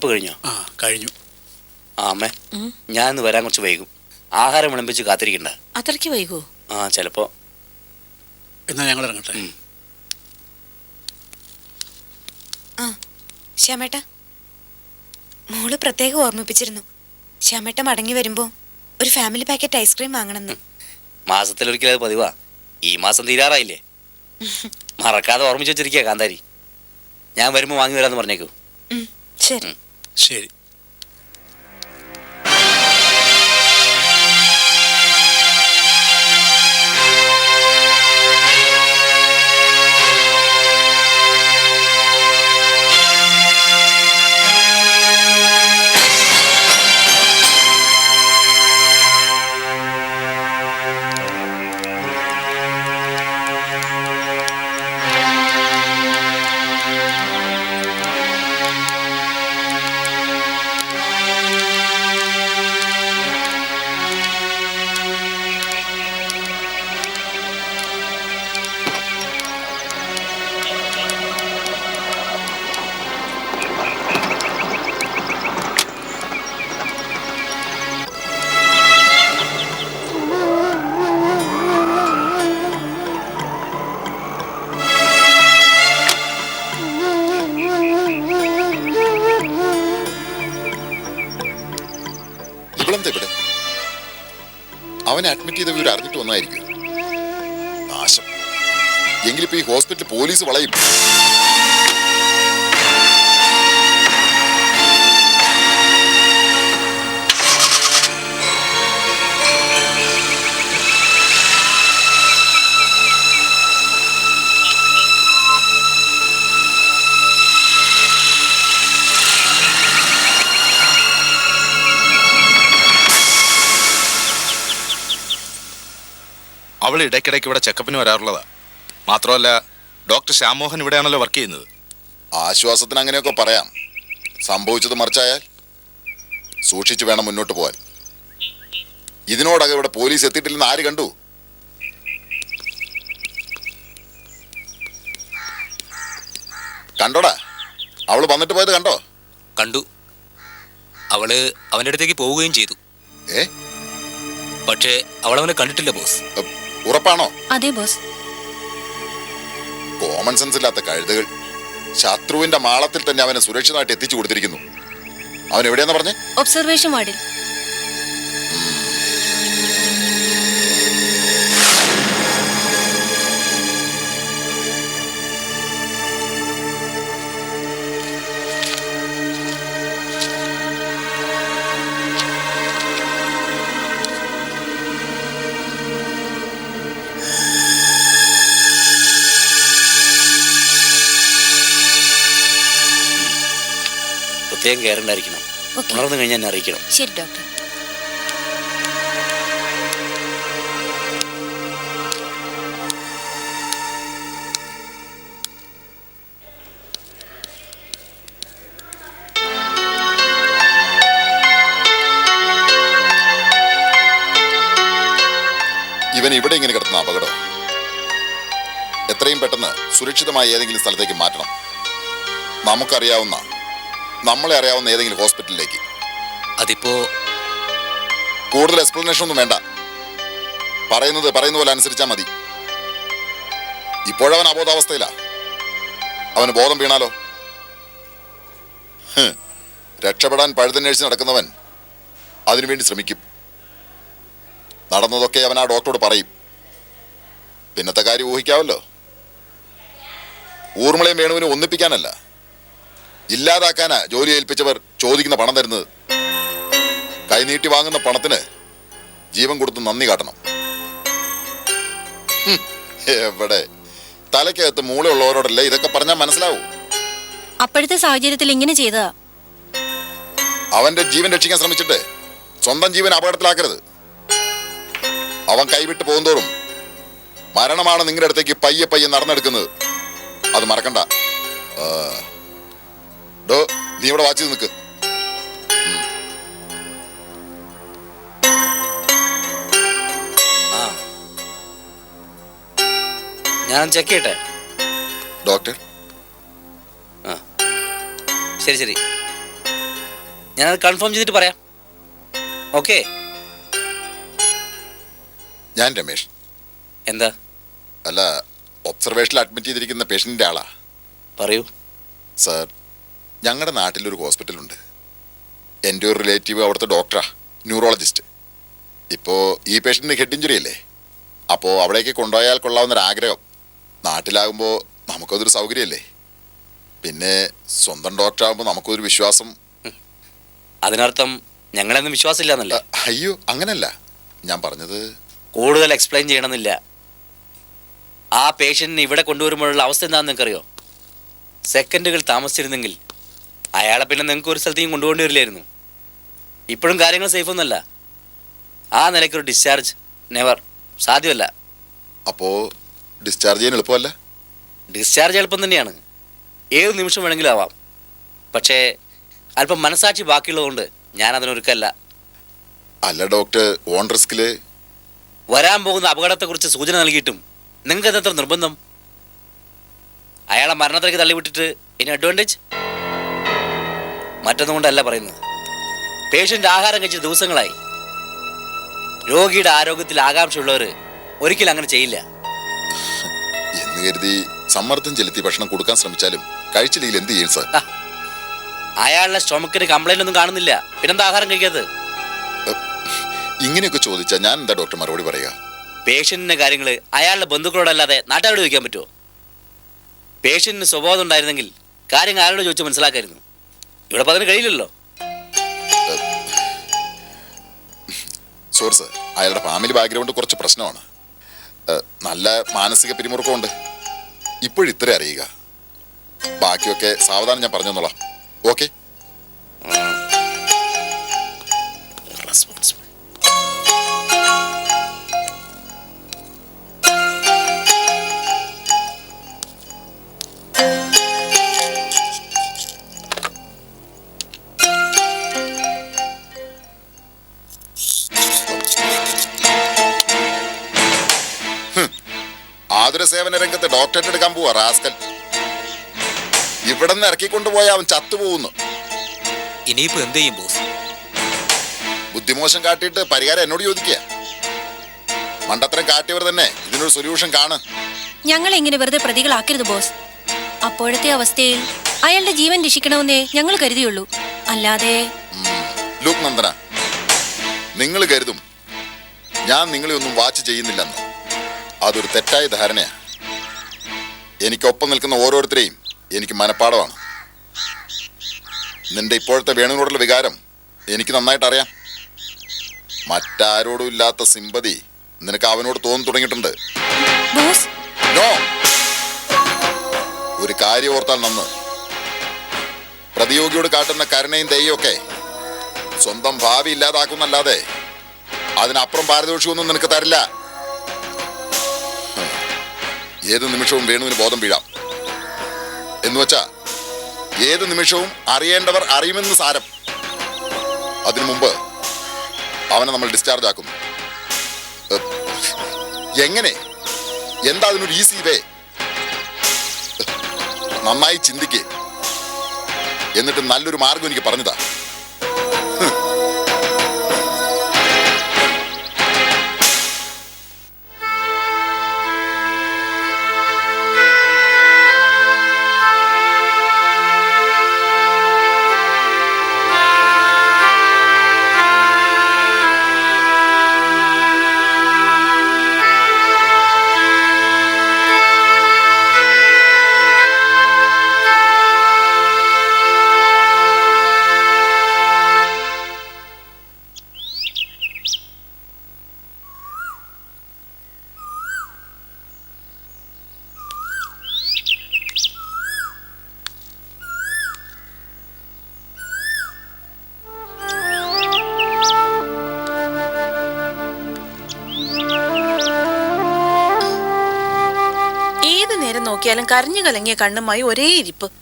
Checkup കഴിഞ്ഞോ? ആ കഴിഞ്ഞു. ആ അമ്മേ. ഞാൻ ഇന്ന് വരാൻ കുറച്ച് വൈകും. ആഹാരം വിളമ്പിച്ച് കാത്തിരിക്കണ്ട. അത്രയ്ക്ക് വൈകോ? ആ ചിലപ്പോ. എന്നാ ഞങ്ങൾ ഇറങ്ങട്ടെ. ഉം. ആ ശ്യാമേട്ട. മോൾ പ്രത്യേകം ഓർമ്മിപ്പിച്ചിരുന്നു. ശ്യാമേട്ട മടങ്ങി വരുമ്പോ ഒരു ഫാമിലി പാക്കറ്റ് ഐസ്ക്രീം വാങ്ങണമെന്ന്. മാസത്തിലൊരിക്കലും അത് പതിവാ. ഈ മാസം തീരാറായില്ലേ? മറക്കാതെ ഓർമ്മിച്ച് വെച്ചിരിക്കുക കാന്താരി. ഞാൻ വരുമ്പോൾ വാങ്ങി വരാന്ന് പറഞ്ഞേക്കൂ. ഉം, ശരി. ശരി അവനെ അഡ്മിറ്റ് ചെയ്ത വിവരം അറിഞ്ഞിട്ട് വന്നായിരിക്കും. നാശം. എങ്കിലിപ്പോ ഈ ഹോസ്പിറ്റൽ പോലീസ് വളയും ഇടയ്ക്കിടയ്ക്ക് ഇവിടെ ചെക്കപ്പിന് വരാറുള്ളതാ. മാത്രമല്ല ഡോക്ടർ ശ്യാമോഹൻ ഇവിടെയാണല്ലോ വർക്ക് ചെയ്യുന്നത്. ആശ്വാസത്തിന് അങ്ങനെയൊക്കെ പറയാം. സംഭവിച്ചത് മറിച്ചായാൽ സൂക്ഷിച്ചു വേണം മുന്നോട്ട് പോകാൻ. ഇതിനോടകം ഇവിടെ പോലീസ് എത്തിയിട്ടില്ലെന്ന് ആര് കണ്ടു? കണ്ടോടാ. അവൾ വന്നിട്ട് പോയത് കണ്ടോ? കണ്ടു. അവൾ അവന്റെ അടുത്തേക്ക് പോവുകയും ചെയ്തു. ഏ? പക്ഷേ അവൾ അവനെ കണ്ടിട്ടില്ല ബോസ്. ഉറപ്പാണോ? അതെ ബോസ്. കോമൺ സെൻസ് ഇല്ലാത്ത കഴുതകൾ. ശത്രുവിന്റെ മാളത്തിൽ തന്നെ അവനെ സുരക്ഷിതമായിട്ട് എത്തിച്ചു കൊടുത്തിരിക്കുന്നു. അവൻ എവിടെയാന്ന് പറഞ്ഞേ? ഒബ്സർവേഷൻ വാർഡിൽ. പ്രത്യേകം കെയർ ഉണ്ടായിരിക്കണം. ഉണർന്നു കഴിഞ്ഞാൽ എന്നെ അറിയിക്കണം. ശരി ഡോക്ടർ ഇവൻ ഇവിടെ ഇങ്ങനെ കിടക്കുന്ന അപകടം. എത്രയും പെട്ടെന്ന് സുരക്ഷിതമായ ഏതെങ്കിലും സ്ഥലത്തേക്ക് മാറ്റണം. നമുക്കറിയാവുന്ന നമ്മളെ അറിയാവുന്ന ഏതെങ്കിലും ഹോസ്പിറ്റലിലേക്ക്. അതിപ്പോ കൂടുതൽ എക്സ്പ്ലനേഷൻ ഒന്നും വേണ്ട. പറയുന്നത് പറയുന്ന പോലെ അനുസരിച്ചാൽ മതി. ഇപ്പോഴവൻ അബോധാവസ്ഥയിലാ. അവന് ബോധം വീണാലോ? രക്ഷപ്പെടാൻ പഴുതന്വേഷിച്ച് നടക്കുന്നവൻ അതിനുവേണ്ടി ശ്രമിക്കും. നടന്നതൊക്കെ അവൻ ആ ഡോക്ടറോട് പറയും. പിന്നത്തെ കാര്യം ഊഹിക്കാവല്ലോ. ഊർമിളയും വേണുവിനെ ഒന്നിപ്പിക്കാനല്ല. ഇല്ലാതാക്കാനാ ജോലി ഏൽപ്പിച്ചവർ ചോദിക്കുന്ന പണം തരുന്നത്. കൈനീട്ടി വാങ്ങുന്ന പണത്തിന് ജീവൻ കൊടുത്ത് നന്ദി കാട്ടണം. എവിടെ? തലയ്ക്കകത്ത് മൂളയുള്ളവരോടല്ലേ ഇതൊക്കെ പറഞ്ഞാൽ മനസ്സിലാവൂ. അപ്പോഴത്തെ സാഹചര്യത്തിൽ ഇങ്ങനെ ചെയ്തതാ? അവന്റെ ജീവൻ രക്ഷിക്കാൻ ശ്രമിച്ചിട്ട് സ്വന്തം ജീവൻ അപകടത്തിലാക്കരുത്. അവൻ കൈവിട്ട് പോകുന്തോറും മരണമാണ് നിങ്ങളുടെ അടുത്തേക്ക് പയ്യെ പയ്യെ നടന്നെടുക്കുന്നത്. അത് മറക്കണ്ട. ഡോ നീ ഇവിടെ വാച്ച് നിൽക്ക് ഞാൻ ചെക്ക് ചെയ്യട്ടെ? ഡോക്ടർ ആ. ശരി ശരി. ഞാനത് കൺഫേം ചെയ്തിട്ട് പറയാം. ഓക്കെ ഞാൻ രമേഷ്. എന്താ? അല്ല ഒബ്സർവേഷനിൽ അഡ്മിറ്റ് ചെയ്തിരിക്കുന്ന പേഷ്യന്റിന്റെ ആളാ. പറയൂ. സാർ ഞങ്ങളുടെ നാട്ടിലൊരു ഹോസ്പിറ്റലുണ്ട്. എന്റെ ഒരു റിലേറ്റീവ് അവിടുത്തെ ഡോക്ടറാ ന്യൂറോളജിസ്റ്റ്. ഇപ്പോൾ ഈ പേഷ്യന്റിന് ഹെഡ് ഇഞ്ചുറി അല്ലേ? അപ്പോൾ അവിടേക്ക് കൊണ്ടുപോയാൽ കൊള്ളാവുന്നൊരാഗ്രഹം. നാട്ടിലാകുമ്പോൾ നമുക്കതൊരു സൗകര്യമല്ലേ? പിന്നെ സ്വന്തം ഡോക്ടറാകുമ്പോൾ നമുക്കൊരു വിശ്വാസം. അതിനർത്ഥം ഞങ്ങളെന്നും വിശ്വാസമില്ല എന്നല്ല അയ്യോ അങ്ങനല്ല. ഞാൻ പറഞ്ഞത് കൂടുതൽ എക്സ്പ്ലെയിൻ ചെയ്യണമെന്നില്ല. ആ പേഷ്യന്റിനെ ഇവിടെ കൊണ്ടുവരുമ്പോഴുള്ള അവസ്ഥ എന്താണെന്ന് നിങ്ങൾക്കറിയോ? സെക്കൻഡുകൾ താമസിച്ചിരുന്നെങ്കിൽ അയാളെ പിന്നെ നിങ്ങൾക്ക് ഒരു സ്ഥലത്തേക്കും കൊണ്ടുപോകേണ്ടി വരില്ലായിരുന്നു. ഇപ്പോഴും കാര്യങ്ങൾ സേഫ് ഒന്നുമല്ല ആ നിലയ്ക്ക് ഒരു ഡിസ്ചാർജ് നെവർ സാധ്യമല്ല. അപ്പോ ഡിസ്ചാർജ് ചെയ്യാൻ എളുപ്പമല്ല? ഡിസ്ചാർജ് എളുപ്പം തന്നെയാണ്. ഏത് നിമിഷം വേണമെങ്കിലും ആവാം. പക്ഷേ അല്പം മനസാക്ഷി ബാക്കിയുള്ളതുകൊണ്ട് ഞാൻ അതിനൊരുക്കല്ല അല്ല ഡോക്ടർ ഓൺ റിസ്കിൽ വരാൻ പോകുന്ന അപകടത്തെക്കുറിച്ച് സൂചന നൽകിയിട്ടും നിങ്ങൾക്ക് എന്തത്ര നിർബന്ധം? അയാളെ മരണത്തിലേക്ക് തള്ളിവിട്ടിട്ട് ഇനി അഡ്വാന്റേജ് മറ്റൊന്നും കൊണ്ടല്ല പറയുന്നത്. പേഷ്യന്റ് ആഹാരം കഴിച്ച ദിവസങ്ങളായി. രോഗിയുടെ ആരോഗ്യത്തിൽ ആകാംക്ഷയുള്ളവർ ഒരിക്കലും അങ്ങനെ ചെയ്യില്ല. എന്ന് കരുതി സമ്മർദ്ദം ചെലുത്തി ഭക്ഷണം കൊടുക്കാൻ ശ്രമിച്ചാലും കഴിച്ചില്ലെങ്കിൽ എന്ത് ചെയ്യും സാർ അയാളുടെ സ്റ്റൊമക്കിന് കംപ്ലൈന്റ് ഒന്നും കാണുന്നില്ല. പിന്നെന്താ ആഹാരം കഴിക്കാത്തത്? ഇങ്ങനെയൊക്കെ ചോദിച്ചാൽ ഞാൻ എന്താ ഡോക്ടർ മറുപടി പറയുക പേഷ്യന്റിന്റെ കാര്യങ്ങൾ അയാളുടെ ബന്ധുക്കളോടല്ലാതെ നാട്ടുകാരോട് ചോദിക്കാൻ പറ്റുമോ പേഷ്യന്റിന് സ്വഭാവം ഉണ്ടായിരുന്നെങ്കിൽ കാര്യങ്ങൾ ആരോട് ചോദിച്ച് മനസ്സിലാക്കായിരുന്നു. ഇവിടെ പതിന് കഴിയില്ലല്ലോ സോറി സാർ അയാളുടെ ഫാമിലി ബാക്ക്ഗ്രൗണ്ട് കുറച്ച് പ്രശ്നമാണ്. നല്ല മാനസിക പിരിമുറുക്കമുണ്ട്. ഇപ്പോഴിത്രേ അറിയുക. ബാക്കിയൊക്കെ സാവധാനം ഞാൻ പറഞ്ഞു തന്നോളാം ഓക്കെ ആതുര സേവന രംഗത്ത് ഡോക്ടറേറ്റ് എടുക്കാൻ പോവാ റാസ്കൽ. ഇവിടെ നിന്ന് ഇറക്കിക്കൊണ്ടുപോയ അവൻ ചത്തുപോകുന്നു. ഇനിയിപ്പോ എന്ത് ചെയ്യും ബോസ് ബുദ്ധിമോശം കാട്ടിയിട്ട് പരിഹാരം എന്നോട് ചോദിക്കുക. മണ്ടത്തരം കാട്ടിയവർ തന്നെ ഇതിനൊരു സൊല്യൂഷൻ കാണ്. ഞങ്ങൾ എങ്ങനെ വെറുതെ പ്രതികളാക്കരുത് ബോസ് അപ്പോഴത്തെ അവസ്ഥയിൽ അയാളുടെ ജീവൻ രക്ഷിക്കണമെന്നേ ഞങ്ങൾ കരുതിയുള്ളൂ. അല്ലാതെ ലൂക്ക് നന്ദന. നിങ്ങൾ കരുതും. ഞാൻ നിങ്ങളെ ഒന്നും വാച്ച് ചെയ്യുന്നില്ലെന്ന്. അതൊരു തെറ്റായ ധാരണയാണ്. എനിക്കൊപ്പം നിൽക്കുന്ന ഓരോരുത്തരെയും എനിക്ക് മനപ്പാടമാണ്. നിന്റെ ഇപ്പോഴത്തെ വേണുവിനോടുള്ള വികാരം എനിക്ക് നന്നായിട്ട് അറിയാം. മറ്റാരോടും ഇല്ലാത്ത സിമ്പതി നിനക്ക് അവനോട് തോന്നി തുടങ്ങിയിട്ടുണ്ട്. ഒരു കാര്യം ഓർത്താൽ നന്ന്. പ്രതിയോഗിയോട് കാട്ടുന്ന കരുണയും ദയൊക്കെ സ്വന്തം ഭാവി ഇല്ലാതാക്കുന്നല്ലാതെ അതിനപ്പുറം പാരിതോഷികമൊന്നും നിനക്ക് തരില്ല. ഏത് നിമിഷവും വേണുവിന് ബോധം വീഴാം. എന്ന് വെച്ചാ ഏത് നിമിഷവും അറിയേണ്ടവർ അറിയുമെന്ന് സാരം. അതിനു മുമ്പ് അവനെ നമ്മൾ ഡിസ്ചാർജ് ആക്കുന്നു. എങ്ങനെ? എന്താ അതിനൊരു ഈസി വേ നന്നായി ചിന്തിക്കേ. എന്നിട്ട് നല്ലൊരു മാർഗം എനിക്ക് പറഞ്ഞതാ. നോക്കിയാലും കരഞ്ഞു കലങ്ങിയ കണ്ണുമായി ഒരേ ഇരിപ്പ്.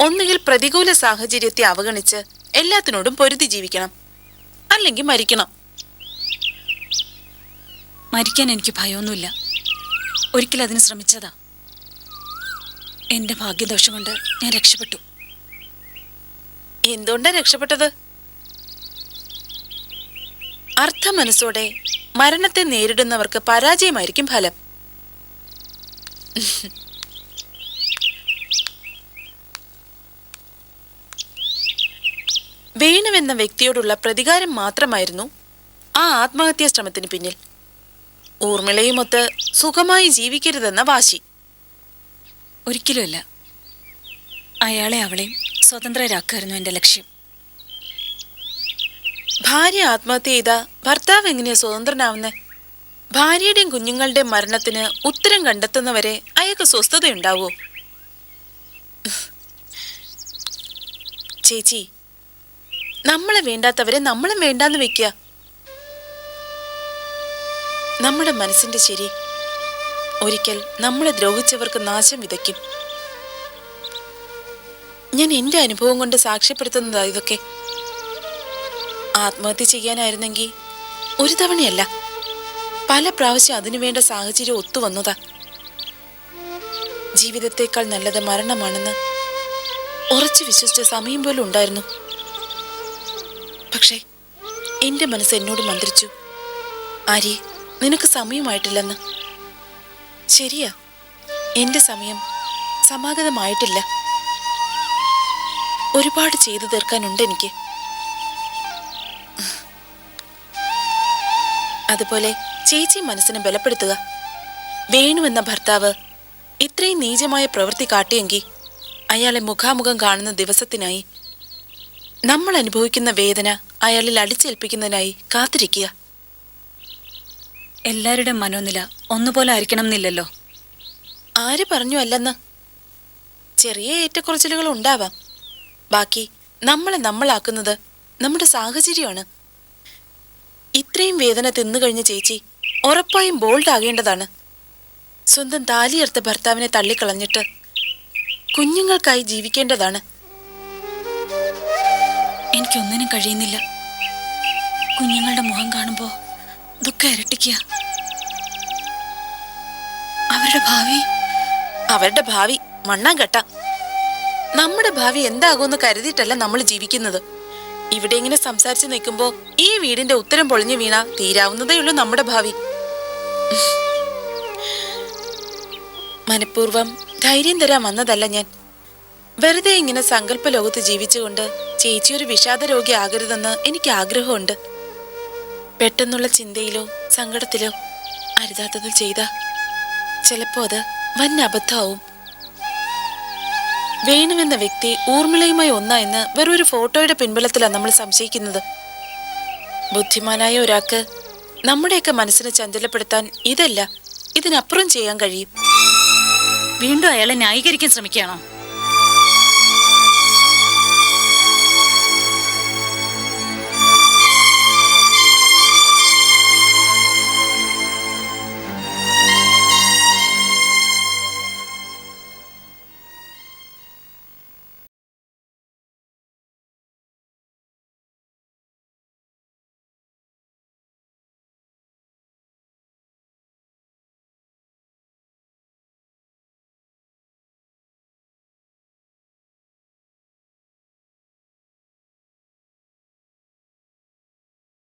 ഒന്നുകിൽ പ്രതികൂല സാഹചര്യത്തെ അവഗണിച്ച് എല്ലാത്തിനോടും പൊരുതി ജീവിക്കണം. അല്ലെങ്കിൽ മരിക്കണം. മരിക്കാൻ എനിക്ക് ഭയമൊന്നുമില്ല. ഒരിക്കൽ അതിന് ശ്രമിച്ചതാ. എന്റെ ഭാഗ്യദോഷം കൊണ്ട് ഞാൻ രക്ഷപ്പെട്ടു. എന്തുകൊണ്ടാ രക്ഷപ്പെട്ടത്? അർത്ഥ മനസ്സോടെ മരണത്തെ നേരിടുന്നവർക്ക് പരാജയമായിരിക്കും ഫലം. വേണുവെന്ന വ്യക്തിയോടുള്ള പ്രതികാരം മാത്രമായിരുന്നു ആ ആത്മഹത്യാ ശ്രമത്തിന് പിന്നിൽ. ഊർമിളയുമൊത്ത് സുഖമായി ജീവിക്കരുതെന്ന വാശി. ഒരിക്കലുമല്ല. അയാളെ അവളെയും സ്വതന്ത്രരാക്കായിരുന്നു എന്റെ ലക്ഷ്യം. ഭാര്യ ആത്മഹത്യ ചെയ്ത ഭർത്താവ് എങ്ങനെയാ സ്വതന്ത്രനാവുന്നേ? ഭാര്യയുടെയും കുഞ്ഞുങ്ങളുടെയും മരണത്തിന് ഉത്തരം കണ്ടെത്തുന്നവരെ അയാൾക്ക് സ്വസ്ഥതയുണ്ടാവോ? ചേച്ചി നമ്മളെ വേണ്ടാത്തവരെ നമ്മളും വേണ്ടാന്ന് വെക്ക നമ്മുടെ മനസ്സിന്റെ ശരി. ഒരിക്കൽ നമ്മളെ ദ്രോഹിച്ചവർക്ക് നാശം വിതയ്ക്കും. ഞാൻ എന്റെ അനുഭവം കൊണ്ട് സാക്ഷ്യപ്പെടുത്തുന്നതാ ഇതൊക്കെ. ആത്മഹത്യ ചെയ്യാനായിരുന്നെങ്കിൽ ഒരു തവണയല്ല. പല പ്രാവശ്യം അതിനുവേണ്ട സാഹചര്യം ഒത്തുവന്നതാ ജീവിതത്തേക്കാൾ നല്ലത് മരണമാണെന്ന് ഉറച്ചു വിശ്വസിച്ച സമയം പോലും ഉണ്ടായിരുന്നു. പക്ഷേ എന്റെ മനസ്സ് എന്നോട് മന്ത്രിച്ചു ആര്യ നിനക്ക് സമയമായിട്ടില്ലെന്ന്. ശരിയാ എന്റെ സമയം സമാഗതമായിട്ടില്ല. ഒരുപാട് ചെയ്തു തീർക്കാനുണ്ട് എനിക്ക്. അതുപോലെ ചേച്ചി മനസ്സിനെ ബലപ്പെടുത്തുക. വേണു എന്ന ഭർത്താവ് ഇത്രയും നീചമായ പ്രവൃത്തി കാട്ടിയെങ്കിൽ അയാളെ മുഖാമുഖം കാണുന്ന ദിവസത്തിനായി നമ്മൾ അനുഭവിക്കുന്ന വേദന അയാളിൽ അടിച്ചേൽപ്പിക്കുന്നതിനായി കാത്തിരിക്കുക. എല്ലാവരുടെ മനോനില ഒന്നുപോലെ ആയിരിക്കണം എന്നില്ലല്ലോ. ആര് പറഞ്ഞു അല്ലെന്ന്? ചെറിയ ഏറ്റക്കുറച്ചിലുകൾ ഉണ്ടാവാം. ബാക്കി നമ്മളെ നമ്മളാക്കുന്നത് നമ്മുടെ സാഹചര്യമാണ്. ഇത്രയും വേദന തിന്നു കഴിഞ്ഞ ചേച്ചി ഉറപ്പായും ബോൾഡ് ആകേണ്ടതാണ്. സ്വന്തം താലിയെടുത്ത ഭർത്താവിനെ തള്ളിക്കളഞ്ഞിട്ട് കുഞ്ഞുങ്ങൾക്കായി ജീവിക്കേണ്ടതാണ്. എനിക്കൊന്നിനും കഴിയുന്നില്ല. കുഞ്ഞുങ്ങളുടെ മുഖം കാണുമ്പോൾ ദുഃഖം ഇരട്ടിക്കുക. അവരുടെ ഭാവി? അവരുടെ ഭാവി മണ്ണാങ്കട്ട. നമ്മുടെ ഭാവി എന്താകുമെന്ന് കരുതിയിട്ടല്ല നമ്മൾ ജീവിക്കുന്നത്. ഇവിടെ ഇങ്ങനെ സംസാരിച്ച് നിൽക്കുമ്പോൾ ഈ വീടിന്റെ ഉത്തരം പൊളിഞ്ഞു വീണ തീരാവുന്നതേ ഉള്ളൂ നമ്മുടെ ഭാവി. മനഃപൂർവം ധൈര്യം തരാൻ വന്നതല്ല ഞാൻ. വെറുതെ ഇങ്ങനെ സങ്കല്പ ലോകത്ത് ജീവിച്ചുകൊണ്ട് ചേച്ചി ഒരു വിഷാദ രോഗി ആകരുതെന്ന് എനിക്ക് ആഗ്രഹമുണ്ട്. പെട്ടെന്നുള്ള ചിന്തയിലോ സങ്കടത്തിലോ അരുതാത്തത് ചെയ്ത ചിലപ്പോ അത് വൻ അബദ്ധമാവും വേണുവെന്ന വ്യക്തി ഊർമിളയുമായി ഒന്നായെന്ന് വെറൊരു ഫോട്ടോയുടെ പിൻബലത്തിലാണ് നമ്മൾ സംശയിക്കുന്നത്. ബുദ്ധിമാനായ ഒരാൾക്ക് നമ്മുടെയൊക്കെ മനസ്സിനെ ചഞ്ചലപ്പെടുത്താൻ ഇതല്ല ഇതിനപ്പുറം ചെയ്യാൻ കഴിയും. വീണ്ടും അയാളെ ന്യായീകരിക്കാൻ ശ്രമിക്കുകയാണോ?